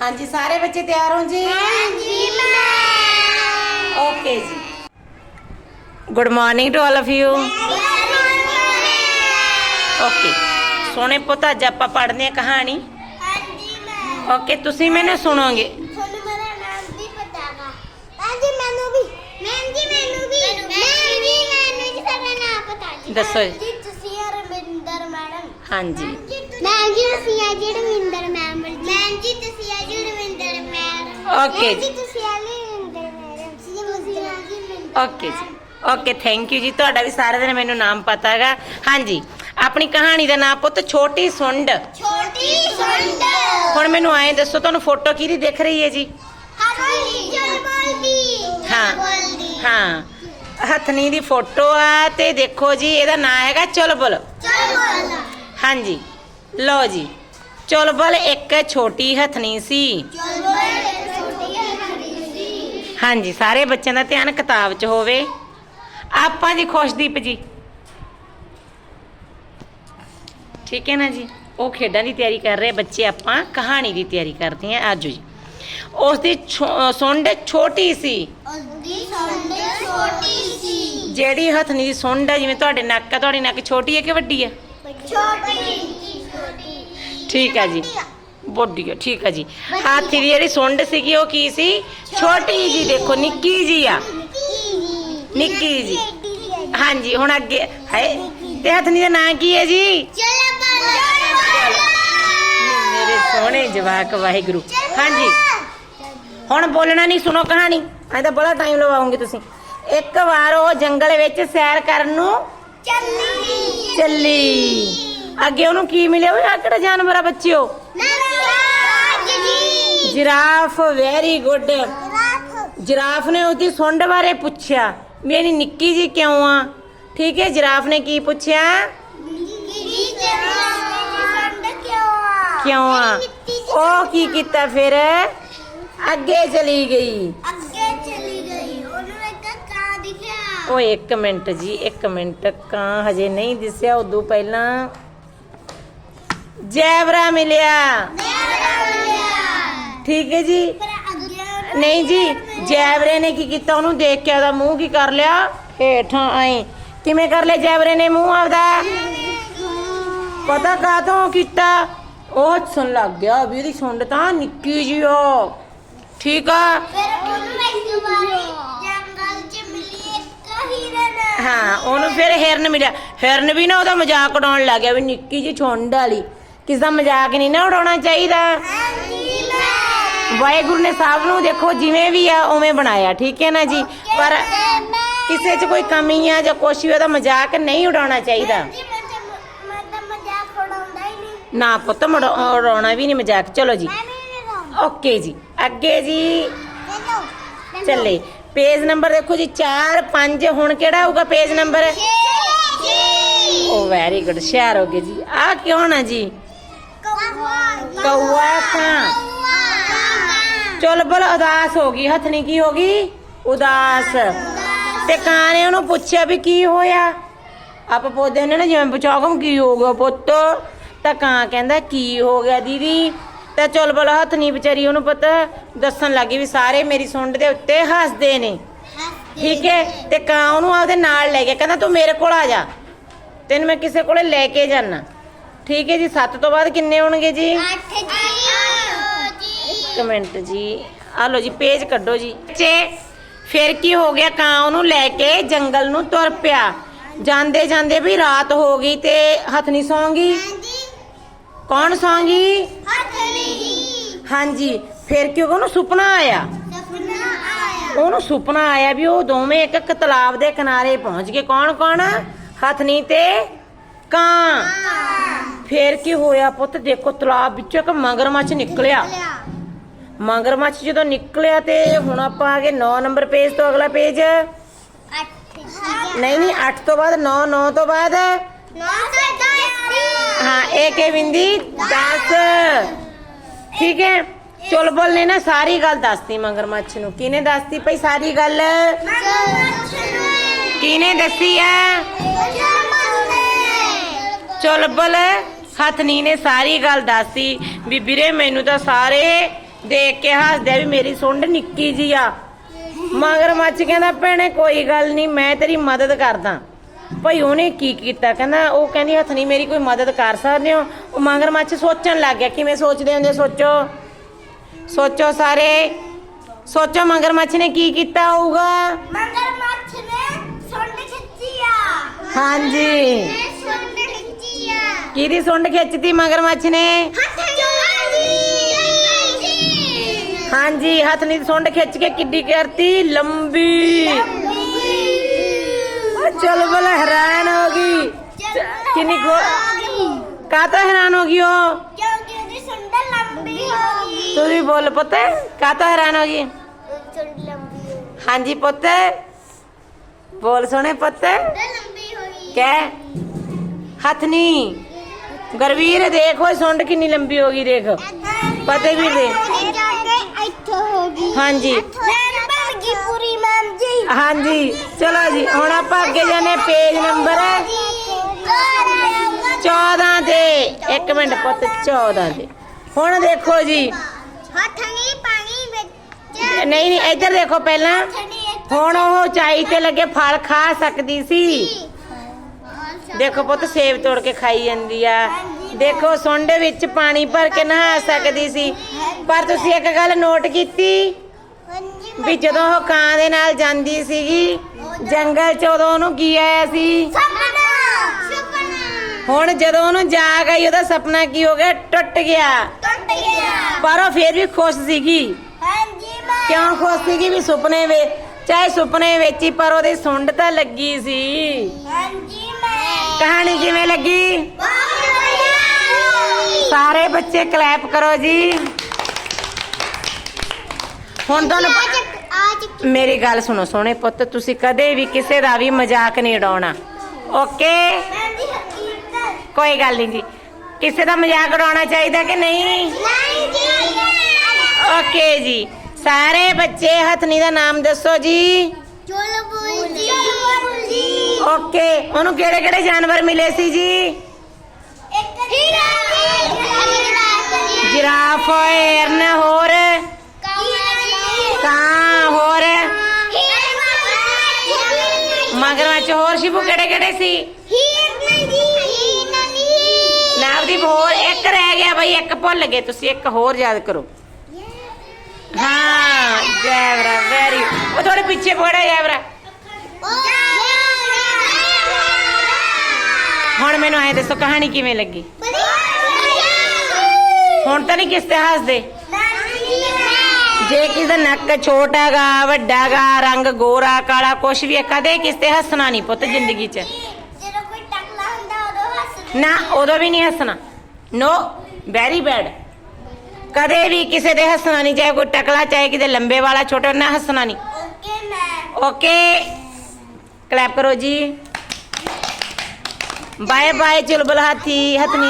ਹਾਂਜੀ ਸਾਰੇ ਬੱਚੇ ਤਿਆਰ ਹੋ ਜੀ? ਹਾਂਜੀ ਮੈਂ ਓਕੇ ਜੀ। Good morning to all of you okay ਸੋਹਣੇ ਪੁੱਤ ਅੱਜ ਆਪਾਂ ਪੜ੍ਹਦੇ ਹਾਂ ਕਹਾਣੀ। ਹਾਂਜੀ ਮੈਂ ਓਕੇ ਤੁਸੀਂ ਮੈਨੂੰ ਸੁਣੋਗੇ। ਤੁਹਾਨੂੰ ਮੇਰਾ ਨਾਮ ਵੀ ਪਤਾਗਾ ਹਾਂਜੀ ਮੈਨੂੰ ਵੀ। ਮੈਮ ਜੀ ਮੈਨੂੰ ਵੀ। ਮੈਮ ਜੀ ਮੈਨੂੰ ਜੀ ਸਾਡਾ ਨਾਮ ਪਤਾ ਜੀ। ਦੱਸੋ ਜੀ। ਤੁਸੀਂ ਆ ਰਮਿੰਦਰ ਮੈਡਮ। ਹਾਂਜੀ। ਮੈਮ ਜੀ ਅਸੀਂ ਆ ਜੀ ਰਮਿੰਦਰ ਮੈਮ ਮੈਮ ਜੀ ਤੁਸੀਂ ਆ ਜੀ ਰਮਿੰਦਰ ਮੈਮ। ਮੈਮ ਜੀ। ਤੁਸੀਂ ਆ ਜੀ ਤੁਸੀਂ ਜੀ ਰਮਿੰਦਰ ਓਕੇ ਜੀ। ਓਕੇ ਥੈਂਕ ਯੂ ਜੀ। ਤੁਹਾਡਾ ਵੀ ਸਾਰੇ ਦਿਨ ਮੈਨੂੰ ਨਾਮ ਪਤਾ ਹੈਗਾ। ਹਾਂਜੀ ਆਪਣੀ ਕਹਾਣੀ ਦਾ ਨਾਮ ਪੁੱਤ ਛੋਟੀ ਸੁੰਡ। ਛੋਟੀ ਸੁੰਡ। ਹੁਣ ਮੈਨੂੰ ਐਂ ਦੱਸੋ ਤੁਹਾਨੂੰ ਫੋਟੋ ਕਿਹਦੀ ਦਿਖ ਰਹੀ ਹੈ ਜੀ? ਬੋਲਦੀ ਹਾਂ। ਬੋਲਦੀ ਹਾਂ। ਹਥਨੀ ਦੀ ਫੋਟੋ ਆ ਤੇ ਦੇਖੋ ਜੀ ਇਹਦਾ ਨਾਮ ਹੈਗਾ ਚੁਲਬੁਲ ਚਲ ਬੋਲ। ਹਾਂਜੀ। ਲਓ ਜੀ। ਚੁਲਬੁਲ ਇੱਕ ਛੋਟੀ ਹਥਨੀ ਸੀ। ਚਲ ਹਾਂਜੀ ਸਾਰੇ ਬੱਚਿਆਂ ਦਾ ਧਿਆਨ ਕਿਤਾਬ 'ਚ ਹੋਵੇ। ਆਪਾਂ ਜੀ ਖੁਸ਼ਦੀਪ ਜੀ। ਠੀਕ ਹੈ ਨਾ ਜੀ? ਉਹ ਖੇਡਾਂ ਦੀ ਤਿਆਰੀ ਕਰ ਰਹੇ ਬੱਚੇ ਆਪਾਂ ਕਹਾਣੀ ਦੀ ਤਿਆਰੀ ਕਰਦੇ ਹਾਂ। ਆਜੋ ਜੀ। ਉਸ ਦੀ ਸੁੰਡ ਛੋਟੀ ਸੀ। ਉਸਦੀ ਸੁੰਡ ਛੋਟੀ ਸੀ। ਜਿਹੜੀ ਹਥਨੀ ਦੀ ਸੁੰਡ ਹੈ ਜਿਵੇਂ ਤੁਹਾਡੇ ਨੱਕ ਆ ਤੁਹਾਡੀ ਨੱਕ ਛੋਟੀ ਹੈ ਕਿ ਵੱਡੀ ਹੈ ਛੋਟੀ। ਠੀਕ ਹੈ ਜੀ। ਹੈ ਠੀਕ ਹੈ ਜੀ। ਹਾਥੀ ਦੀ ਜਿਹੜੀ ਸੁੰਡ ਸੀਗੀ ਉਹ ਕੀ ਸੀ? ਛੋਟੀ ਜੀ ਦੇਖੋ ਨਿੱਕੀ ਜੀ ਆ। ਨਿੱਕੀ ਜੀ ਹਾਂਜੀ ਹੁਣ ਅੱਗੇ ਹੈ ਤੇ ਹਥਨੀ ਦਾ ਨਾਂ ਕੀ ਹੈ ਜੀ? ਮੇਰੇ ਸੋਹਣੇ ਜਵਾਕ ਵਾਹਿਗੁਰੂ। ਹਾਂਜੀ। ਹੁਣ ਬੋਲਣਾ ਨਹੀਂ ਸੁਣੋ ਕਹਾਣੀ। ਐ ਤਾਂ ਬੜਾ ਟਾਈਮ ਲਵਾਉਂਗੇ ਤੁਸੀਂ। ਇੱਕ ਵਾਰ ਉਹ ਜੰਗਲ ਵਿੱਚ ਸੈਰ ਕਰਨ ਨੂੰ ਚੱਲੀ। ਚੱਲੀ। ਅੱਗੇ ਉਹਨੂੰ ਕੀ ਮਿਲਿਆ ਉਹ ਆਹ ਕਿਹੜਾ ਜਾਨਵਰ ਆ ਬੱਚਿਓ? ਜਿਰਾਫ ਵੈਰੀ ਗੁੱਡ ਜਿਰਾਫ ਨੇ ਉਹਦੀ ਸੁੰਡ ਬਾਰੇ ਪੁੱਛਿਆ। ਵੀ ਨਿੱਕੀ ਜੀ ਕਿਉਂ ਆ? ਠੀਕ ਹੈ, ਜਿਰਾਫ ਨੇ ਕੀ ਪੁੱਛਿਆ? ਗਿਰੀ ਕਿਉਂ ਆ? ਉਹ ਕੀ ਕੀਤਾ ਫਿਰ? ਅੱਗੇ ਚਲੀ ਗਈ। ਅੱਗੇ ਚਲੀ ਗਈ ਉਹਨੂੰ ਇੱਕ ਕਾਂ ਦਿਖਿਆ ਓਏ, ਇੱਕ ਮਿੰਟ ਜੀ, ਇੱਕ ਮਿੰਟ। ਕਾਂ ਹਜੇ ਨਹੀਂ ਦਿਸਿਆ, ਉਦੋਂ ਪਹਿਲਾਂ ਜੈਵਰਾ ਮਿਲਿਆ। ਠੀਕ ਹੈ ਜੀ। ਨਹੀਂ ਜੀ, ਜੈਵਰੇ ਨੇ ਕੀ ਕੀਤਾ? ਉਹਨੂੰ ਦੇਖ ਕੇ ਉਹਦਾ ਮੂੰਹ ਕੀ ਕਰ ਲਿਆ? ਹੇਠਾਂ ਆਈ ਕਿਵੇਂ ਕਰ ਲਿਆ ਜੈਵਰੇ ਨੇ ਮੂੰਹ ਆਪਦਾ? ਪਤਾ ਕਾਹਤੋਂ ਕੀਤਾ? ਉਹ ਸੁਣ ਲੱਗ ਗਿਆ, ਵੀ ਉਹਦੀ ਸੁੰਡ ਤਾਂ ਨਿੱਕੀ ਜੀ ਉਹ ਠੀਕ ਆ? ਹਾਂ, ਉਹਨੂੰ ਫਿਰ ਹਿਰਨ ਮਿਲਿਆ। ਹਿਰਨ ਵੀ ਨਾ ਉਹਦਾ ਮਜ਼ਾਕ ਉਡਾਉਣ ਲੱਗ ਗਿਆ ਵੀ ਨਿੱਕੀ ਜੀ ਛੁੰਡ ਵਾਲੀ। ਕਿਸ ਦਾ ਮਜ਼ਾਕ ਨਹੀਂ ਨਾ ਉਡਾਉਣਾ ਚਾਹੀਦਾ। ਹਾਂਜੀ ਮੈਂ ਵਾਹਿਗੁਰੂ ਨੇ ਸਭ ਨੂੰ ਦੇਖੋ ਜਿਵੇਂ ਵੀ ਆ ਉਵੇਂ ਬਣਾਇਆ ਠੀਕ ਹੈ ਨਾ ਜੀ? ਪਰ ਕਿਸੇ 'ਚ ਕੋਈ ਕਮੀ ਆ ਜਾਂ ਕੁਛ ਵੀ ਉਹਦਾ ਮਜ਼ਾਕ ਨਹੀਂ ਉਡਾਉਣਾ ਚਾਹੀਦਾ। ਨਾ ਪੁੱਤ ਉਡਾਉਣਾ ਵੀ ਨਹੀਂ ਮਜ਼ਾਕ ਚਲੋ ਜੀ। ਓਕੇ ਜੀ ਅੱਗੇ ਜੀ। ਚਲੋ ਪੇਜ ਨੰਬਰ ਦੇਖੋ ਜੀ 4 5 ਹੁਣ ਕਿਹੜਾ ਹੋਊਗਾ ਪੇਜ ਨੰਬਰ? ਛੇ ਓ ਵੈਰੀ ਗੁੱਡ ਸ਼ੇਅਰ ਹੋ ਗਏ ਜੀ। ਆ ਕਿਉਂ ਨਾ ਜੀ? ਕੌਆ ਕੌਆ ਕਾਂ ਚੁਲਬੁਲ ਉਦਾਸ ਹੋ ਗਈ ਹਥਨੀ ਕੀ ਹੋ ਗਈ ਉਦਾਸ ਤੇ ਕਾਂ ਨੇ ਉਹਨੂੰ ਪੁੱਛਿਆ ਵੀ ਕੀ ਹੋਇਆ ਆਪਾਂ ਪੁੱਛਦੇ ਨੇ ਨਾ ਜਿਵੇਂ ਬਚਾਗਮ ਕੀ ਹੋ ਗਿਆ ਪੁੱਤ ਤਾਂ ਕਾਂ ਕਹਿੰਦਾ ਕੀ ਹੋ ਗਿਆ ਦੀਦੀ ਤਾਂ ਚੁਲਬੁਲ ਹਥਨੀ ਵਿਚਾਰੀ ਉਹਨੂੰ ਪਤਾ ਦੱਸਣ ਲੱਗੀ ਵੀ ਸਾਰੇ ਮੇਰੀ ਸੁੰਡ ਦੇ ਉੱਤੇ ਹੱਸਦੇ ਨੇ ਠੀਕ ਹੈ ਤੇ ਕਾਂ ਉਹਨੂੰ ਆਪਦੇ ਨਾਲ ਲੈ ਗਿਆ ਕਹਿੰਦਾ ਤੂੰ ਮੇਰੇ ਕੋਲ ਆ ਜਾ ਤੈਨੂੰ ਮੈਂ ਕਿਸੇ ਕੋਲੇ ਲੈ ਕੇ ਜਾਣਾ ਠੀਕ ਹੈ ਜੀ 7 ਤੋਂ ਬਾਅਦ ਕਿੰਨੇ ਹੋਣਗੇ ਜੀ? ਅੱਠ ਜੀ। ਇੱਕ ਮਿੰਟ ਜੀ। ਆ ਲੋ ਜੀ ਪੇਜ ਕੱਢੋ ਜੀ। ਬੱਚੇ ਫਿਰ ਕੀ ਹੋ ਗਿਆ? ਕਾਂ ਉਹਨੂੰ ਲੈ ਕੇ ਜੰਗਲ ਨੂੰ ਤੁਰ ਪਿਆ। ਜਾਂਦੇ ਜਾਂਦੇ ਵੀ ਰਾਤ ਹੋ ਗਈ ਤੇ ਹਥਨੀ ਸੌਂ ਗਈ ਹਾਂਜੀ। ਕੌਣ ਸੌਂ ਗਈ ਹਥਲੀ ਹਾਂਜੀ ਫਿਰ ਕਿਉਂ ਉਹਨੂੰ ਸਪਨਾ ਆਇਆ? ਉਹਨੂੰ ਸੁਪਨਾ ਆਇਆ ਵੀ ਉਹ ਦੋਵੇਂ ਇੱਕ ਇੱਕ ਤਲਾਬ ਦੇ ਕਿਨਾਰੇ ਪਹੁੰਚ ਗਏ। ਕੌਣ ਕੌਣ ਹਥਨੀ ਤੇ ਕਾਂ। ਫਿਰ ਕੀ ਹੋਇਆ ਪੁੱਤ? ਦੇਖੋ ਤਲਾਬ ਵਿੱਚੋਂ ਇੱਕ ਮਗਰਮੱਛ ਨਿਕਲਿਆ। ਮਗਰਮੱਛ ਜਦੋਂ ਨਿਕਲਿਆ ਤੇ ਹੁਣ ਆਪਾਂ ਆ ਗਏ 9 ਨੰਬਰ ਪੇਜ ਤੋਂ ਅਗਲਾ ਪੇਜ। ਨਹੀਂ ਨਹੀਂ 8 ਤੋਂ ਬਾਅਦ 9 9 ਤੋਂ ਬਾਅਦ। ਹਾਂ ਏਕ ਹੈ ਬਿੰਦੀ 10 ਠੀਕ ਹੈ? ਚੁਲਬੁਲ ਨੇ ਨਾ ਸਾਰੀ ਗੱਲ ਦੱਸਤੀ ਮਗਰਮੱਛ ਨੂੰ। ਕਿਹਨੇ ਦੱਸਤੀ ਭਈ ਸਾਰੀ ਗੱਲ? ਕਿਹਨੇ ਦੱਸੀ ਆ ਚੁਲਬੁਲ ਹਥਨੀ ਨੇ ਸਾਰੀ ਗੱਲ ਦੱਸੀ। ਵੀ ਵੀਰੇ ਮੈਨੂੰ ਤਾਂ ਸਾਰੇ ਦੇਖ ਕੇ ਹੱਸਦੇ ਆ ਵੀ ਮੇਰੀ ਸੁੰਡ ਨਿੱਕੀ ਜੀ ਆ। ਮਗਰ ਮੱਛ ਕਹਿੰਦਾ ਭੈਣੇ ਕੋਈ ਗੱਲ ਨਹੀਂ ਮੈਂ ਤੇਰੀ ਮਦਦ ਕਰਦਾ। ਭਈ ਉਹਨੇ ਕੀ ਕੀਤਾ? ਕਹਿੰਦਾ ਉਹ ਕਹਿੰਦੀ ਹੱਥ ਨਹੀਂ ਮੇਰੀ ਕੋਈ ਮਦਦ ਕਰ ਸਕਦੇ ਹੋ? ਉਹ ਮਗਰ ਮੱਛ ਸੋਚਣ ਲੱਗ ਗਿਆ ਕਿਵੇਂ ਸੋਚਦੇ ਹੁੰਦੇ? ਸੋਚੋ। ਸੋਚੋ ਸਾਰੇ। ਸੋਚੋ ਮਗਰ ਮੱਛ ਨੇ ਕੀ ਕੀਤਾ ਹੋਊਗਾ? ਆ ਹਾਂਜੀ ਨੇ ਸੁੰਡ ਖਿੱਚੀ ਆ। ਮਗਰ ਮੱਛ ਹਾਂਜੀ ਹੱਥ ਨਹੀਂ ਸੁੰਡ ਖਿੱਚ ਕੇ ਕਿੱਡੀ ਕਰਤੀ ਲੰਬੀ ਚਲ ਬਲ ਹੈਰਾਨ ਹੋ ਗਈ ਕਿੰਨੀ ਗੋ ਕਾਤਾ ਹੈਰਾਨ ਹੋ ਗਈ ਉਹ ਕਿਉਂਕਿ ਉਹਦੀ ਸੁੰਡ ਲੰਬੀ ਹੋ ਗਈ ਤੁਸੀਂ ਬੋਲ ਪੁੱਤ ਕਾਤਾ ਹੈਰਾਨ ਹੋ ਗਈ ਸੁੰਡ ਲੰਬੀ ਹੋ ਗਈ ਹਾਂਜੀ ਪੁੱਤ ਬੋਲ ਸੋਹਣੇ ਪੁੱਤ ਗਰਵੀਰ, ਦੇਖੋ ਸੁੰਡ ਕਿੰਨੀ ਲੰਬੀ ਹੋ ਗਈ, ਦੇਖ। ਪਤਾ ਵੀ ਦੇ। ਇੱਥੋਂ ਹੋ ਗਈ ਹਾਂਜੀ। ਬਣ ਗਈ ਪੂਰੀ ਮੈਮ ਜੀ ਹਾਂਜੀ। ਚਲੋ ਜੀ, ਹੁਣ ਆਪਾਂ ਅੱਗੇ ਜਾਣੇ ਪੇਜ ਨੰਬਰ 14 ਤੇ ਇੱਕ ਮਿੰਟ ਪੁੱਤ 14 ਤੇ ਹੁਣ ਦੇਖੋ ਜੀ। ਹੱਥ ਨਹੀਂ ਪਾਣੀ ਵਿੱਚ ਨਹੀਂ ਨਹੀਂ, ਇੱਧਰ ਦੇਖੋ ਪਹਿਲਾਂ। ਹੁਣ ਉਹ ਚਾਈ ਤੇ ਲੱਗੇ ਫਲ ਖਾ ਸਕਦੀ ਸੀ। ਦੇਖੋ ਪੁੱਤ ਸੇਬ ਤੋੜ ਕੇ ਖਾਈ ਜਾਂਦੀ ਆ। ਦੇਖੋ ਸੁੰਡ ਵਿੱਚ ਪਾਣੀ ਭਰ ਕੇ ਨਹਾ ਸਕਦੀ ਸੀ। ਪਰ ਤੁਸੀਂ ਇੱਕ ਗੱਲ ਨੋਟ ਕੀਤੀ? ਵੀ ਜਦੋਂ ਉਹ ਕਾਂ ਦੇ ਨਾਲ ਜਾਂਦੀ ਸੀਗੀ ਜੰਗਲ ਚ ਉਦੋਂ ਉਹਨੂੰ ਕੀ ਆਇਆ ਸੀ? ਹੁਣ ਜਦੋਂ ਉਹਨੂੰ ਜਾਗ ਆਈ ਉਹਦਾ ਸੁਪਨਾ ਕੀ ਹੋ ਗਿਆ? ਟੁੱਟ ਗਿਆ। ਟੁੱਟ ਗਿਆ। ਪਰ ਉਹ ਫੇਰ ਵੀ ਖੁਸ਼ ਸੀਗੀ। ਹਾਂਜੀ ਮੈਂ। ਕਿਉਂ ਖੁਸ਼ ਸੀਗੀ? ਵੀ ਸੁਪਨੇ ਵਿੱਚ ਚਾਹੇ ਸੁਪਨੇ ਵਿੱਚ ਹੀ ਪਰ ਉਹਦੇ ਸੁੰਡ ਤਾਂ ਲੱਗੀ ਸੀ। ਹਾਂਜੀ ਕਹਾਣੀ ਕਿਵੇਂ ਲੱਗੀ? ਬਹੁਤ ਵਧੀਆ ਸਾਰੇ ਬੱਚੇ ਕਲੈਪ ਕਰੋ ਜੀ। ਹੁਣ ਤੁਹਾਨੂੰ ਮੇਰੀ ਗੱਲ ਸੁਣੋ ਸੋਹਣੇ ਪੁੱਤ ਤੁਸੀਂ ਕਦੇ ਵੀ ਕਿਸੇ ਦਾ ਵੀ ਮਜ਼ਾਕ ਨਹੀਂ ਉਡਾਉਣਾ। ਓਕੇ ਕੋਈ ਗੱਲ ਨਹੀਂ ਜੀ। ਕਿਸੇ ਦਾ ਮਜ਼ਾਕ ਉਡਾਉਣਾ ਚਾਹੀਦਾ ਕਿ ਨਹੀਂ? ਓਕੇ ਜੀ। ਸਾਰੇ ਬੱਚੇ ਹਥਨੀ ਦਾ ਨਾਮ ਦੱਸੋ ਜੀ। ਚੋਲ ਬੁਲ ਜੀ ਚੋਲ ਜੀ ਓਕੇ ਉਹਨੂੰ ਕਿਹੜੇ ਕਿਹੜੇ ਜਾਨਵਰ ਮਿਲੇ ਸੀ ਜੀ? ਇੱਕ ਜਿਰਾਫ ਹਿਰਨ ਹੋਰ? ਕਾਂ ਹੋਰ? ਮਗਰਮੱਛ ਹੋਰ ਸ਼ਿਬੂ ਕਿਹੜੇ ਕਿਹੜੇ ਸੀ? ਨਵਦੀਪ ਹੋਰ ਇੱਕ ਰਹਿ ਗਿਆ ਬਈ ਇੱਕ ਭੁੱਲ ਗਏ ਤੁਸੀਂ ਇੱਕ ਹੋਰ ਯਾਦ ਕਰੋ। ਹਾਂ ਜੈਵਰਾ ਵੈਰੀ ਉਹ ਥੋੜੇ ਪਿੱਛੇ ਪੜਾ ਜੈਵਰਾ ਹੁਣ ਮੈਨੂੰ ਐ ਦੱਸੋ ਕਹਾਣੀ ਕਿਵੇਂ ਲੱਗੀ? ਹੁਣ ਤਾਂ ਨਹੀਂ ਕਿਸ ਤੇ ਹੱਸਦੇ? ਜੇ ਕਿਸੇ ਦਾ ਨੱਕ ਛੋਟਾ ਗਾ ਵੱਡਾ ਗਾ ਰੰਗ ਗੋਰਾ ਕਾਲਾ ਕੁਛ ਵੀ ਹੈ ਕਦੇ ਕਿਸ ਤੇ ਹੱਸਣਾ ਨਹੀਂ ਪੁੱਤ ਜ਼ਿੰਦਗੀ 'ਚ। ਜਦੋਂ ਕੋਈ ਟਕਲਾ ਹੁੰਦਾ ਉਦੋਂ ਹੱਸਦੇ। ਨਾ ਉਦੋਂ ਵੀ ਨਹੀਂ ਹੱਸਣਾ। ਨੋ ਵੈਰੀ ਬੈਡ ਕਦੇ ਵੀ ਕਿਸੇ ਦੇ ਹੱਸਣਾ ਨਹੀਂ ਚਾਹੇ ਕੋਈ ਟਕਲਾ ਚਾਹੇ ਕਿਤੇ ਲੰਬੇ ਵਾਲਾ ਛੋਟਾ ਨਾ ਹੱਸਣਾ ਨਹੀਂ। ਓਕੇ ਮੈਂ। ਓਕੇ ਕਲੈਪ ਕਰੋ ਜੀ। ਬਾਏ ਬਾਏ ਚੁਲਬੁਲ ਹਾਥੀ ਹਥਨੀ